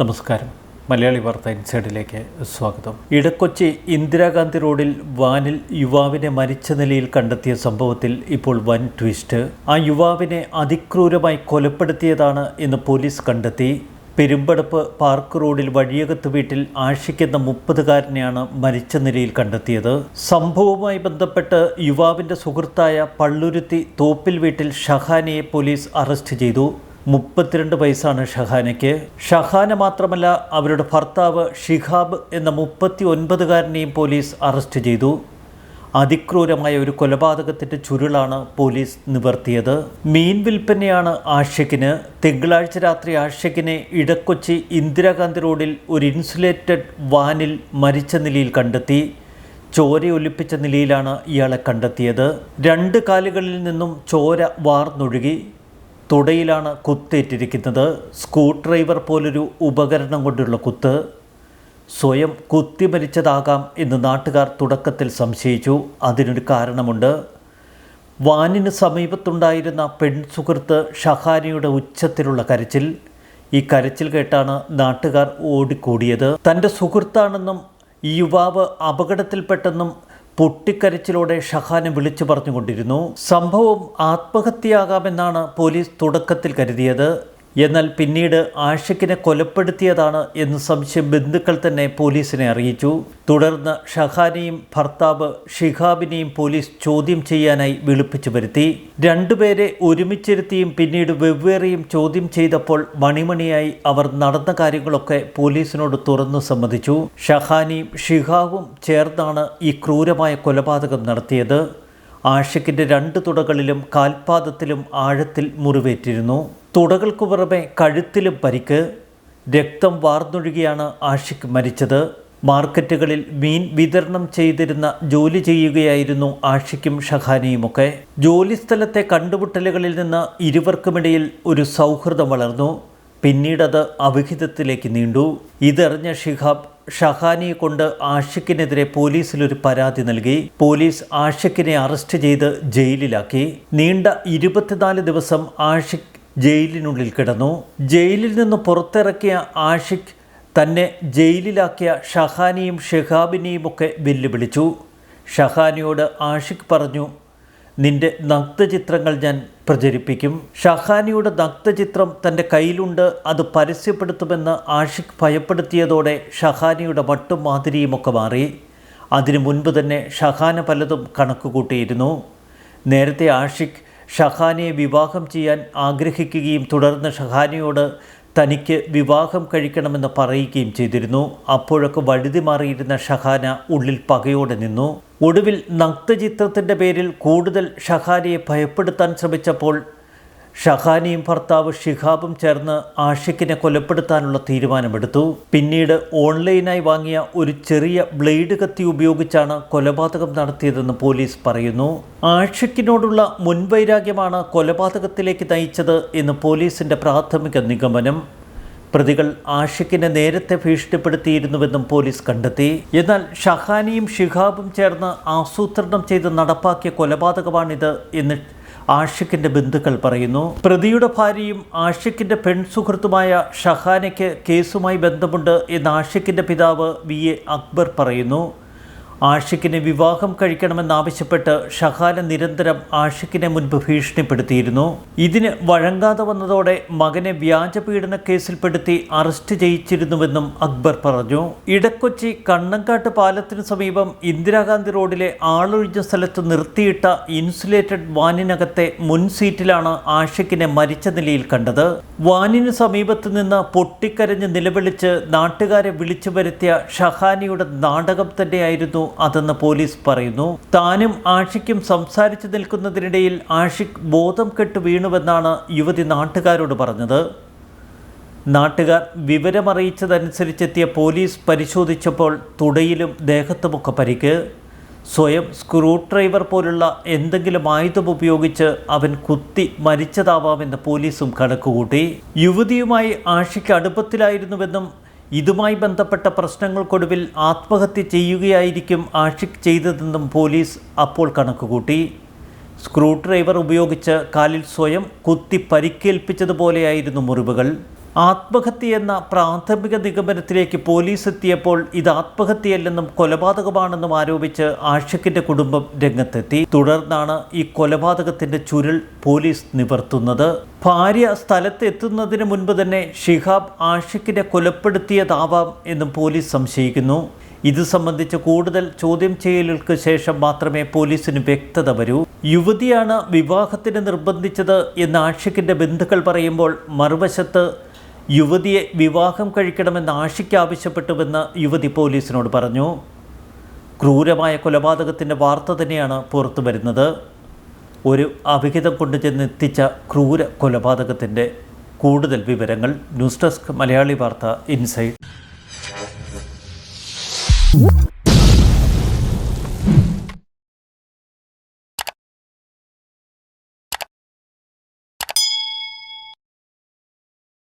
നമസ്കാരം. മലയാളി വാർത്ത ഇൻസൈഡിലേക്ക് സ്വാഗതം. ഇടക്കൊച്ചി ഇന്ദിരാഗാന്ധി റോഡിൽ വാനിൽ യുവാവിനെ മരിച്ച നിലയിൽ കണ്ടെത്തിയ സംഭവത്തിൽ ഇപ്പോൾ വൻ ട്വിസ്റ്റ്. ആ യുവാവിനെ അതിക്രൂരമായി കൊലപ്പെടുത്തിയതാണ് എന്ന് പോലീസ് കണ്ടെത്തി. പെരുമ്പടപ്പ് പാർക്ക് റോഡിൽ വഴിയകത്ത് വീട്ടിൽ ആഷിക്കുന്ന മുപ്പതുകാരനെയാണ് മരിച്ച നിലയിൽ കണ്ടെത്തിയത്. സംഭവവുമായി ബന്ധപ്പെട്ട് യുവാവിന്റെ സുഹൃത്തായ പള്ളുരുത്തി തോപ്പിൽ വീട്ടിൽ ഷഹാനിയെ പോലീസ് അറസ്റ്റ് ചെയ്തു. മുപ്പത്തിരണ്ട് വയസ്സാണ് ഷഹാനയ്ക്ക്. ഷഹാന മാത്രമല്ല അവരുടെ ഭർത്താവ് ഷിഹാബ് എന്ന മുപ്പത്തി ഒൻപതുകാരനെയും പോലീസ് അറസ്റ്റ് ചെയ്തു. അതിക്രൂരമായ ഒരു കൊലപാതകത്തിന്റെ ചുരുളാണ് പോലീസ് നിവർത്തിയത്. മീൻ വിൽപ്പനയാണ് ആഷിഖിന് തിങ്കളാഴ്ച രാത്രി ആഷിക്കിനെ ഇടക്കൊച്ചി ഇന്ദിരാഗാന്ധി റോഡിൽ ഒരു ഇൻസുലേറ്റഡ് വാനിൽ മരിച്ച നിലയിൽ കണ്ടെത്തി. ചോരയൊലിപ്പിച്ച നിലയിലാണ് ഇയാളെ കണ്ടെത്തിയത്. രണ്ട് കാലുകളിൽ നിന്നും ചോര വാർന്നൊഴുകി. തുടയിലാണ് കുത്തേറ്റിരിക്കുന്നത്. സ്ക്രൂ ഡ്രൈവർ പോലൊരു ഉപകരണം കൊണ്ടുള്ള കുത്ത്. സ്വയം കുത്തി മരിച്ചതാകാം എന്ന് നാട്ടുകാർ തുടക്കത്തിൽ സംശയിച്ചു. അതിനൊരു കാരണമുണ്ട്. വാനിന് സമീപത്തുണ്ടായിരുന്ന പെൺസുഹൃത്ത് ഷഹാനിയുടെ ഉച്ചത്തിലുള്ള കരച്ചിൽ. ഈ കരച്ചിൽ കേട്ടാണ് നാട്ടുകാർ ഓടിക്കൂടിയത്. തന്റെ സുഹൃത്താണെന്നും ഈ യുവാവ് അപകടത്തിൽപ്പെട്ടെന്നും പൊട്ടിക്കരച്ചിലോടെ ഷഹാനെ വിളിച്ചു പറഞ്ഞുകൊണ്ടിരുന്നു. സംഭവം ആത്മഹത്യയാകാമെന്നാണ് പോലീസ് തുടക്കത്തിൽ കരുതിയത്. എന്നാൽ പിന്നീട് ആഷിഖിനെ കൊലപ്പെടുത്തിയതാണ് എന്ന് സംശയം ബന്ധുക്കൾ തന്നെ പോലീസിനെ അറിയിച്ചു. തുടർന്ന് ഷഹാനെയും ഭർത്താവ് ഷിഹാബിനെയും പോലീസ് ചോദ്യം ചെയ്യാനായി വിളിപ്പിച്ചു വരുത്തി. രണ്ടുപേരെ ഒരുമിച്ചിരുത്തിയും പിന്നീട് വെവ്വേറെയും ചോദ്യം ചെയ്തപ്പോൾ മണിമണിയായി അവർ നടന്ന കാര്യങ്ങളൊക്കെ പോലീസിനോട് തുറന്നു സമ്മതിച്ചു. ഷഹാനിയും ഷിഹാവും ചേർന്നാണ് ഈ ക്രൂരമായ കൊലപാതകം നടത്തിയത്. ആഷിഖിന്റെ രണ്ട് തുടകളിലും കാൽപാദത്തിലും ആഴത്തിൽ മുറിവേറ്റിരുന്നു. തുടകൾക്കു പുറമെ കഴുത്തിലും പരിക്ക് രക്തം വാർന്നൊഴുകിയാണ് ആഷിഖ് മരിച്ചത്. മാർക്കറ്റുകളിൽ മീൻ വിതരണം ചെയ്തിരുന്ന ജോലി ചെയ്യുകയായിരുന്നു ആഷിക്കും ഷഹാനിയുമൊക്കെ. ജോലിസ്ഥലത്തെ കണ്ടുമുട്ടലുകളിൽ നിന്ന് ഇരുവർക്കുമിടയിൽ ഒരു സൗഹൃദം വളർന്നു. പിന്നീടത് അവിഹിതത്തിലേക്ക് നീണ്ടു. ഇതറിഞ്ഞ ഷിഹാബ് ഷഹാനിയെ കൊണ്ട് ആഷിഖിനെതിരെ പോലീസിലൊരു പരാതി നൽകി. പോലീസ് ആഷിഖിനെ അറസ്റ്റ് ചെയ്ത് ജയിലിലാക്കി. നീണ്ട ഇരുപത്തിനാല് ദിവസം ആഷിഖ് ജയിലിനുള്ളിൽ കിടന്നു. ജയിലിൽ നിന്ന് പുറത്തിറക്കിയ ആഷിഖ് തന്നെ ജയിലിലാക്കിയ ഷഹാനിയും ഷെഹാബിനെയും ഒക്കെ വെല്ലുവിളിച്ചു. ഷഹാനിയോട് ആഷിഖ് പറഞ്ഞു നിന്റെ നഗ്നചിത്രങ്ങൾ ഞാൻ പ്രചരിപ്പിക്കും. ഷഹാനിയുടെ നഗ്നചിത്രം തന്റെ കയ്യിലുണ്ട്. അത് പരസ്യപ്പെടുത്തുമെന്ന് ആഷിഖ് ഭയപ്പെടുത്തിയതോടെ ഷഹാനിയുടെ മട്ടും മാതിരിയുമൊക്കെ മാറി. അതിനു മുൻപ് തന്നെ ഷഹാന പലതും കണക്കുകൂട്ടിയിരുന്നു. നേരത്തെ ആഷിഖ് ഷഹാനയെ വിവാഹം ചെയ്യാൻ ആഗ്രഹിക്കുകയും തുടർന്ന് ഷഹാനയോട് തനിക്ക് വിവാഹം കഴിക്കണമെന്ന് പറയുകയും ചെയ്തിരുന്നു. അപ്പോഴൊക്കെ വഴുതി മാറിയിരുന്ന ഷഹാന ഉള്ളിൽ പകയോടെ നിന്നു. ഒടുവിൽ നഗ്നചിത്രത്തിന്റെ പേരിൽ കൂടുതൽ ഷഹാനിയെ ഭയപ്പെടുത്താൻ ശ്രമിച്ചപ്പോൾ ഷഹാനിയും ഭർത്താവ് ഷിഹാബും ചേർന്ന് ആഷിഖിനെ കൊലപ്പെടുത്താനുള്ള തീരുമാനമെടുത്തു. പിന്നീട് ഓൺലൈനായി വാങ്ങിയ ഒരു ചെറിയ ബ്ലേഡ് കത്തി ഉപയോഗിച്ചാണ് കൊലപാതകം നടത്തിയതെന്ന് പോലീസ് പറയുന്നു. ആഷിഖിനോടുള്ള മുൻവൈരാഗ്യമാണ് കൊലപാതകത്തിലേക്ക് നയിച്ചത് എന്ന് പോലീസിന്റെ പ്രാഥമിക നിഗമനം. പ്രതികൾ ആഷിഖിനെ നേരത്തെ ഭീഷണിപ്പെടുത്തിയിരുന്നുവെന്നും പോലീസ് കണ്ടെത്തി. എന്നാൽ ഷഹാനിയും ഷിഹാബും ചേർന്ന് ആസൂത്രണം ചെയ്ത് നടപ്പാക്കിയ കൊലപാതകമാണിത് എന്ന് ആഷിഖിന്റെ ബന്ധുക്കൾ പറയുന്നു. പ്രതിയുടെ ഭാര്യയും ആഷിഖിന്റെ പെൺസുഹൃത്തുമായ ഷഹാനയ്ക്ക് കേസുമായി ബന്ധമുണ്ട് എന്ന് ആഷിഖിന്റെ പിതാവ് വി എ അക്ബർ പറയുന്നു. ആഷിഖിനെ വിവാഹം കഴിക്കണമെന്നാവശ്യപ്പെട്ട് ഷഹാന നിരന്തരം ആഷിഖിനെ മുൻപ് ഭീഷണിപ്പെടുത്തിയിരുന്നു. ഇതിന് വഴങ്ങാതെ വന്നതോടെ മകനെ വ്യാജപീഡന കേസിൽപ്പെടുത്തി അറസ്റ്റ് ചെയ്യിച്ചിരുന്നുവെന്നും അക്ബർ പറഞ്ഞു. ഇടക്കൊച്ചി കണ്ണങ്കാട്ട് പാലത്തിനു സമീപം ഇന്ദിരാഗാന്ധി റോഡിലെ ആളൊഴിഞ്ഞ സ്ഥലത്ത് നിർത്തിയിട്ട ഇൻസുലേറ്റഡ് വാനിനകത്തെ മുൻ സീറ്റിലാണ് ആഷിഖിനെ മരിച്ച നിലയിൽ കണ്ടത്. വാനിനു സമീപത്ത് നിന്ന് പൊട്ടിക്കരഞ്ഞ് നിലവിളിച്ച് നാട്ടുകാരെ വിളിച്ചു വരുത്തിയ ഷഹാനിയുടെ നാടകം തന്നെയായിരുന്നു അതെന്ന് പോലീസ് പറയുന്നു. താനും ആഷിക്കും സംസാരിച്ചു നിൽക്കുന്നതിനിടയിൽ ആഷിഖ് ബോധം കെട്ട് വീണുവെന്നാണ് യുവതി നാട്ടുകാരോട് പറഞ്ഞത്. നാട്ടുകാർ വിവരമറിയിച്ചതനുസരിച്ചെത്തിയ പോലീസ് പരിശോധിച്ചപ്പോൾ തുടയിലും ദേഹത്തുമൊക്കെ പരിക്ക്. സ്വയം സ്ക്രൂ ഡ്രൈവർ പോലുള്ള എന്തെങ്കിലും ആയുധം ഉപയോഗിച്ച് അവൻ കുത്തി മരിച്ചതാവാമെന്ന് പോലീസും കണക്കുകൂട്ടി. യുവതിയുമായി ആഷിക്ക് അടുപ്പത്തിലായിരുന്നുവെന്നും ഇതുമായി ബന്ധപ്പെട്ട പ്രശ്നങ്ങൾക്കൊടുവിൽ ആത്മഹത്യ ചെയ്യുകയായിരിക്കും ആഷിഖ് ചെയ്തതെന്നും പോലീസ് അപ്പോൾ കണക്കുകൂട്ടി. സ്ക്രൂ ഡ്രൈവർ ഉപയോഗിച്ച് കാലിൽ സ്വയം കുത്തി പരിക്കേൽപ്പിച്ചതുപോലെയായിരുന്നു മുറിവുകൾ. ആത്മഹത്യയെന്ന പ്രാഥമിക നിഗമനത്തിലേക്ക് പോലീസ് എത്തിയപ്പോൾ ഇത് ആത്മഹത്യയല്ലെന്നും കൊലപാതകമാണെന്നും ആരോപിച്ച് ആഷിഖിന്റെ കുടുംബം രംഗത്തെത്തി. തുടർന്നാണ് ഈ കൊലപാതകത്തിന്റെ ചുരുൾ പോലീസ് നിവർത്തുന്നത്. ഭാര്യ സ്ഥലത്ത് എത്തുന്നതിന് മുൻപ് തന്നെ ഷിഹാബ് ആഷിഖിനെ കൊലപ്പെടുത്തിയതാവാം എന്നും പോലീസ് സംശയിക്കുന്നു. ഇത് സംബന്ധിച്ച് കൂടുതൽ ചോദ്യം ചെയ്യലുകൾക്ക് ശേഷം മാത്രമേ പോലീസിന് വ്യക്തത വരൂ. യുവതിയാണ് വിവാഹത്തിന് നിർബന്ധിച്ചത് എന്ന് ആഷിഖിന്റെ ബന്ധുക്കൾ പറയുമ്പോൾ മറുവശത്ത് യുവതിയെ വിവാഹം കഴിക്കണമെന്ന് ആശിക്കാവശ്യപ്പെട്ടുവെന്ന് യുവതി പോലീസിനോട് പറഞ്ഞു. ക്രൂരമായ കൊലപാതകത്തിന്റെ വാർത്ത തന്നെയാണ് പുറത്തു വരുന്നത്. ഒരു അഭിഹിതം കൊണ്ടു ചെന്ന് എത്തിച്ച ക്രൂര കൊലപാതകത്തിന്റെ കൂടുതൽ വിവരങ്ങൾ ന്യൂസ് ഡെസ്ക് മലയാളി വാർത്ത ഇൻസൈഡ്.